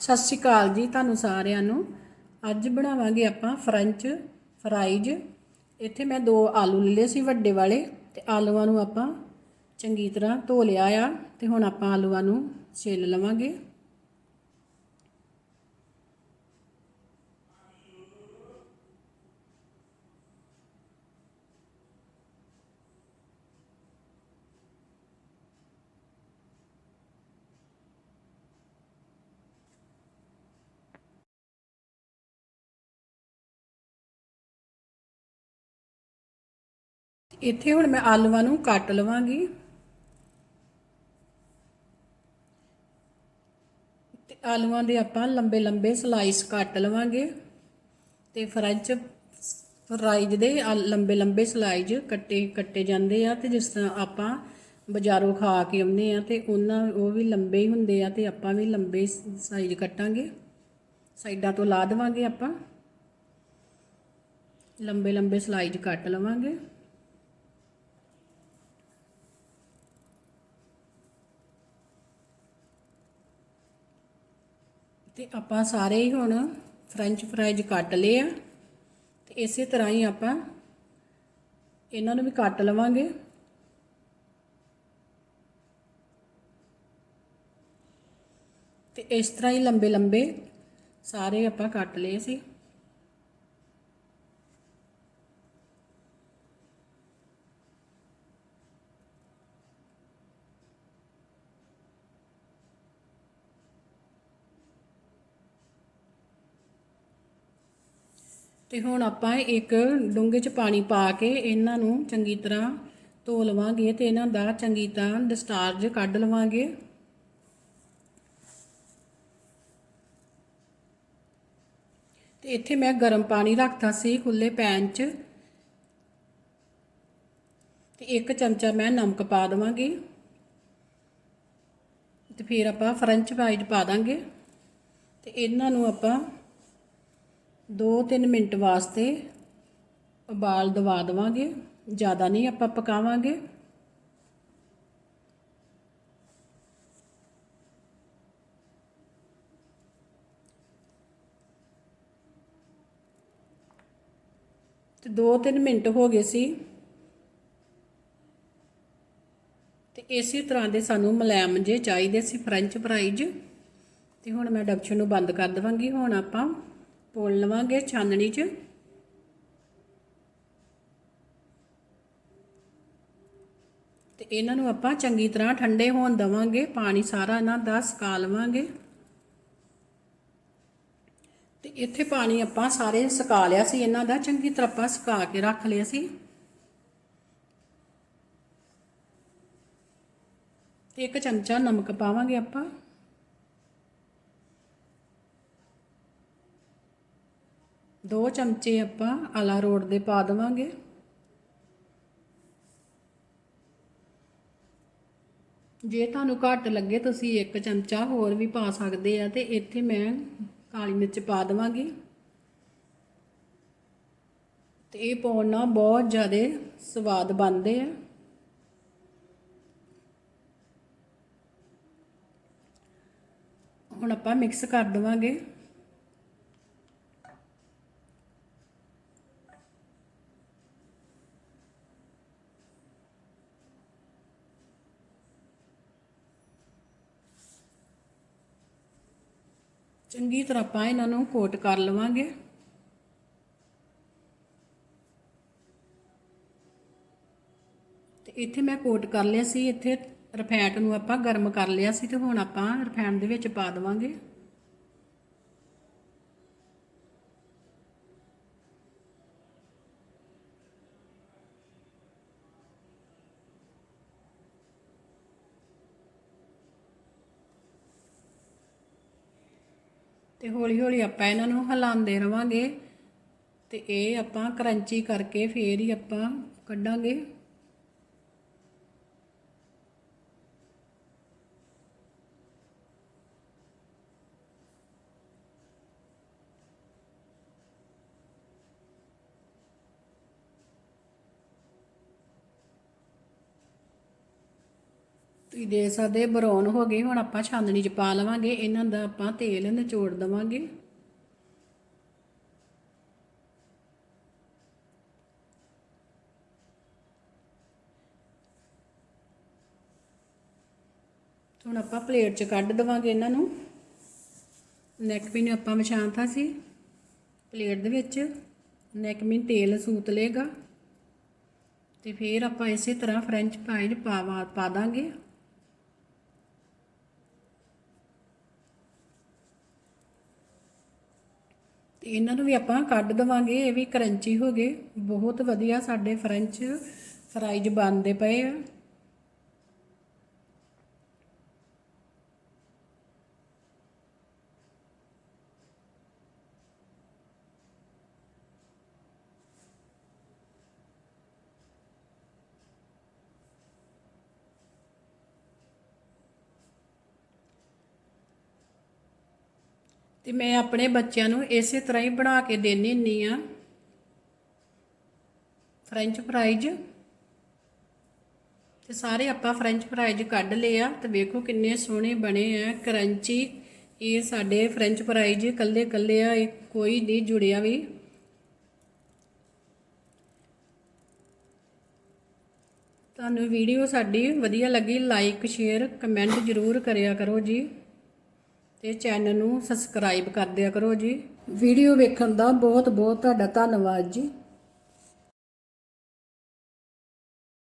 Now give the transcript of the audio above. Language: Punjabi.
ਸਤਿ ਸ਼੍ਰੀ ਅਕਾਲ ਜੀ ਤੁਹਾਨੂੰ ਸਾਰਿਆਂ ਨੂੰ। ਅੱਜ ਬਣਾਵਾਂਗੇ ਆਪਾਂ ਫਰੈਂਚ ਫਰਾਈਜ਼ ਇੱਥੇ ਮੈਂ ਦੋ ਆਲੂ ਲੈ ਲਏ ਸੀ ਵੱਡੇ ਵਾਲੇ ਤੇ ਆਲੂਆਂ ਨੂੰ ਆਪਾਂ ਚੰਗੀ ਤਰ੍ਹਾਂ ਧੋ ਲਿਆ ਆ ਤੇ ਹੁਣ ਆਪਾਂ ਆਲੂਆਂ ਨੂੰ ਛਿੱਲ ਲਵਾਂਗੇ। ਇੱਥੇ ਹੁਣ ਮੈਂ ਆਲੂਆਂ ਨੂੰ ਕੱਟ ਲਵਾਂਗੀ। ਤੇ ਆਲੂਆਂ ਦੇ ਆਪਾਂ ਲੰਬੇ ਲੰਬੇ ਸਲਾਈਸ ਕੱਟ ਲਵਾਂਗੇ। ਤੇ ਫਰੈਂਚ ਫਰਾਈਜ਼ ਦੇ ਲੰਬੇ ਲੰਬੇ ਸਲਾਈਜ਼ ਕੱਟੇ ਕੱਟੇ ਜਾਂਦੇ ਆ ਤੇ ਜਿਸ ਤਰ੍ਹਾਂ ਆਪਾਂ ਬਾਜ਼ਾਰੋਂ ਖਾ ਕੇ ਆਉਂਦੇ ਆ ਤੇ ਉਹਨਾਂ ਉਹ ਵੀ ਲੰਬੇ ਹੀ ਹੁੰਦੇ ਆ ਤੇ ਆਪਾਂ ਵੀ ਲੰਬੇ ਸਾਈਜ਼ ਕੱਟਾਂਗੇ। ਸਾਈਡਾਂ ਤੋਂ ਲਾ ਦੇਵਾਂਗੇ ਆਪਾਂ। ਲੰਬੇ ਲੰਬੇ ਸਲਾਈਜ਼ ਕੱਟ ਲਵਾਂਗੇ। ਤੇ ਆਪਾਂ ਸਾਰੇ ਹੀ ਹੁਣ ਫ੍ਰੈਂਚ ਫਰਾਈਜ਼ ਕੱਟ ਲਏ ਆ। ਤੇ ਇਸੇ ਤਰ੍ਹਾਂ ਹੀ ਆਪਾਂ ਇਹਨਾਂ ਨੂੰ ਵੀ ਕੱਟ ਲਵਾਂਗੇ। ਤੇ ਇਸ ਤਰ੍ਹਾਂ ਹੀ ਲੰਬੇ ਲੰਬੇ ਸਾਰੇ ਆਪਾਂ ਕੱਟ ਲਏ ਸੀ। ਤੇ ਹੁਣ ਆਪਾਂ ਇੱਕ ਡੂੰਘੇ 'ਚ ਪਾਣੀ ਪਾ ਕੇ ਇਹਨਾਂ ਨੂੰ ਚੰਗੀ ਤਰ੍ਹਾਂ ਧੋ ਲਵਾਂਗੇ ਤੇ ਇਹਨਾਂ ਦਾ ਚੰਗੀ ਤਰ੍ਹਾਂ ਡਿਸਟਾਰਜ ਕੱਢ ਲਵਾਂਗੇ। ਤੇ ਇੱਥੇ ਮੈਂ ਗਰਮ ਪਾਣੀ ਰੱਖਤਾ ਸੀ ਖੁੱਲੇ ਪੈਨ 'ਚ। ਤੇ ਇੱਕ ਚਮਚਾ ਮੈਂ ਨਮਕ ਪਾ ਦਵਾਂਗੀ। ਤੇ ਫਿਰ ਆਪਾਂ ਫਰੈਂਚ ਫਰਾਈਜ਼ ਪਾ ਦਾਂਗੇ। ਤੇ ਇਹਨਾਂ ਨੂੰ ਆਪਾਂ 2-3 ਮਿੰਟ ਵਾਸਤੇ ਉਬਾਲ ਦਵਾ ਦਵਾਂਗੇ। ਜ਼ਿਆਦਾ ਨਹੀਂ ਆਪਾਂ ਪਕਾਵਾਂਗੇ। ਤੇ 2-3 ਮਿੰਟ ਹੋ ਗਏ ਸੀ। ਤੇ ਇਸੇ ਤਰ੍ਹਾਂ ਦੇ ਸਾਨੂੰ ਮਲੈਮ ਜੇ ਚਾਹੀਦੇ ਸੀ, ਫ੍ਰੈਂਚ ਫਰਾਈਜ਼। ਤੇ ਹੁਣ ਮੈਂ ਡਕਸ਼ਨ ਨੂੰ ਬੰਦ ਕਰ ਦਵਾਂਗੀ। ਹੁਣ ਆਪਾਂ ਪੋਲ ਲਵਾਂਗੇ ਛਾਨਣੀ 'ਚ। ਤੇ ਇਹਨਾਂ ਨੂੰ ਆਪਾਂ ਚੰਗੀ ਤਰ੍ਹਾਂ ਠੰਡੇ ਹੋਣ ਦਵਾਂਗੇ, ਪਾਣੀ ਸਾਰਾ ਇਹਨਾਂ ਦਾ ਸੁਕਾ ਲਵਾਂਗੇ। ਤੇ ਇੱਥੇ ਪਾਣੀ ਆਪਾਂ ਸਾਰੇ ਸੁਕਾ ਲਿਆ ਸੀ, ਇਹਨਾਂ ਦਾ ਚੰਗੀ ਤਰ੍ਹਾਂ ਆਪਾਂ ਸੁਕਾ ਕੇ ਰੱਖ ਲਿਆ ਸੀ। ਤੇ ਇੱਕ ਚਮਚਾ ਨਮਕ ਪਾਵਾਂਗੇ ਆਪਾਂ। ਦੋ ਚਮਚੇ ਆਪਾਂ ਆਲਾ ਰੋਡ ਦੇ ਪਾ ਦੇਵਾਂਗੇ। ਜੇ ਤੁਹਾਨੂੰ ਘੱਟ ਲੱਗੇ, ਤੁਸੀਂ ਇੱਕ ਚਮਚਾ ਹੋਰ ਵੀ ਪਾ ਸਕਦੇ ਆ ਤੇ ਇੱਥੇ ਮੈਂ ਕਾਲੀ ਮਿਰਚ ਪਾ ਦੇਵਾਂਗੀ। ਤੇ ਇਹ ਪਾਉਣ ਨਾਲ ਬਹੁਤ ਜ਼ਿਆਦਾ ਸਵਾਦ ਬਣਦੇ ਆ। ਹੁਣ ਆਪਾਂ ਮਿਕਸ ਕਰ ਦੇਵਾਂਗੇ। ਚੰਗੀ ਤਰ੍ਹਾਂ ਆਪਾਂ ਇਹਨਾਂ ਨੂੰ ਕੋਟ ਕਰ ਲਵਾਂਗੇ। ਤੇ ਇੱਥੇ ਮੈਂ ਕੋਟ ਕਰ ਲਿਆ ਸੀ, ਇੱਥੇ ਰਫੈਂਟ ਨੂੰ ਆਪਾਂ ਗਰਮ ਕਰ ਲਿਆ ਸੀ ਤੇ ਹੁਣ ਆਪਾਂ ਰਫੈਂਟ ਦੇ ਵਿੱਚ ਪਾ ਦੇਵਾਂਗੇ। ਤੇ ਹੌਲੀ ਹੌਲੀ ਆਪਾਂ ਇਹਨਾਂ ਨੂੰ ਹਿਲਾਉਂਦੇ ਰਵਾਂਗੇ ਤੇ ਇਹ ਆਪਾਂ ਕਰੰਚੀ ਕਰਕੇ ਫੇਰ ਹੀ ਆਪਾਂ ਕੱਢਾਂਗੇ। ਤੁਸੀਂ ਦੇ ਸਕਦੇ ਬਰਾਊਨ ਹੋ ਗਏ ਹੁਣ ਆਪਾਂ ਛਾਨਣੀ 'ਚ ਪਾ ਲਵਾਂਗੇ, ਇਹਨਾਂ ਦਾ ਆਪਾਂ ਤੇਲ ਨਿਚੋੜ ਦਵਾਂਗੇ। ਹੁਣ ਆਪਾਂ ਪਲੇਟ 'ਚ ਕੱਢ ਦਵਾਂਗੇ ਇਹਨਾਂ ਨੂੰ। ਨੈਕ ਵੀ ਨੂੰ ਆਪਾਂ ਵਿਛਾਤਾ ਸੀ, ਪਲੇਟ ਦੇ ਵਿੱਚ। ਨੈਕ ਵੀ ਤੇਲ ਸੂਤ ਲੇਗਾ ਤੇ ਫਿਰ ਆਪਾਂ ਇਸੇ ਤਰ੍ਹਾਂ ਫ੍ਰੈਂਚ ਫਰਾਈਜ਼ ਪਾਵਾ ਪਾ ਦਾਂਗੇ। ਇਹਨਾਂ ਨੂੰ ਵੀ ਆਪਾਂ ਕੱਢ ਦਵਾਂਗੇ, ਇਹ ਵੀ ਕਰੰਚੀ ਹੋ ਗਏ। ਬਹੁਤ ਵਧੀਆ ਸਾਡੇ ਫਰੈਂਚ ਫਰਾਈਜ਼ ਬਣਦੇ ਪਏ ਆ। ਤੇ ਮੈਂ ਆਪਣੇ ਬੱਚਿਆਂ ਨੂੰ ਇਸੇ ਤਰ੍ਹਾਂ ਹੀ ਬਣਾ ਕੇ ਦੇਣੀ ਹੁੰਨੀ ਆ। ਫ੍ਰੈਂਚ ਫਰਾਈਜ਼ ਤੇ ਸਾਰੇ ਆਪਾਂ ਫ੍ਰੈਂਚ ਫਰਾਈਜ਼ ਕੱਢ ਲਏ ਆ ਤੇ ਵੇਖੋ ਕਿੰਨੇ ਸੋਹਣੇ ਬਣੇ ਆ ਕਰੰਚੀ ਇਹ ਸਾਡੇ ਫ੍ਰੈਂਚ ਫਰਾਈਜ਼ ਕੱਲੇ ਕੱਲੇ ਆ ਕੋਈ ਨਹੀਂ ਜੁੜਿਆ ਵੀ। ਤੁਹਾਨੂੰ ਵੀਡੀਓ ਸਾਡੀ ਵਧੀਆ ਲੱਗੀ ਲਾਈਕ ਸ਼ੇਅਰ ਕਮੈਂਟ ਜ਼ਰੂਰ ਕਰਿਆ ਕਰੋ ਜੀ। ਤੇ ਚੈਨਲ ਨੂੰ ਸਬਸਕ੍ਰਾਈਬ ਕਰ ਦਿਆ ਕਰੋ ਜੀ। ਵੀਡੀਓ ਵੇਖਣ ਦਾ ਬਹੁਤ ਬਹੁਤ ਤੁਹਾਡਾ ਧੰਨਵਾਦ ਜੀ।